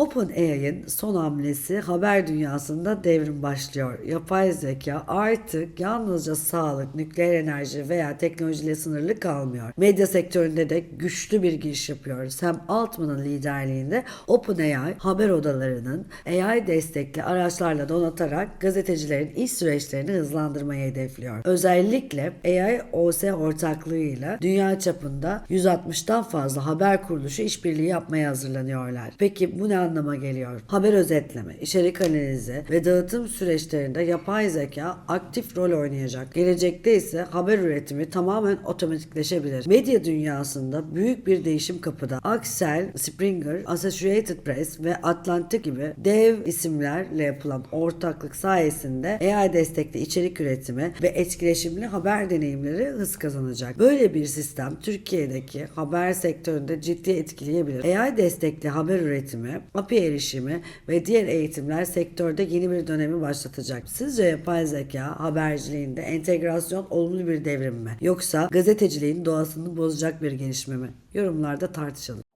OpenAI'ın son hamlesi haber dünyasında devrim başlıyor. Yapay zeka artık yalnızca sağlık, nükleer enerji veya teknolojiyle sınırlı kalmıyor. Medya sektöründe de güçlü bir giriş yapıyor. Sam Altman'ın liderliğinde OpenAI haber odalarının AI destekli araçlarla donatarak gazetecilerin iş süreçlerini hızlandırmayı hedefliyor. Özellikle AI OS ortaklığıyla dünya çapında 160'tan fazla haber kuruluşu işbirliği yapmaya hazırlanıyorlar. Peki bu ne anlama geliyor? Haber özetleme, içerik analizi ve dağıtım süreçlerinde yapay zeka aktif rol oynayacak. Gelecekte ise haber üretimi tamamen otomatikleşebilir. Medya dünyasında büyük bir değişim kapıda. Axel Springer, Associated Press ve Atlantic gibi dev isimlerle yapılan ortaklık sayesinde AI destekli içerik üretimi ve etkileşimli haber deneyimleri hız kazanacak. Böyle bir sistem Türkiye'deki haber sektöründe ciddi etkileyebilir. AI destekli haber üretimi, API erişimi ve diğer eğitimler sektörde yeni bir dönemi başlatacak. Sizce yapay zeka haberciliğinde entegrasyon olumlu bir devrim mi? Yoksa gazeteciliğin doğasını bozacak bir gelişme mi? Yorumlarda tartışalım.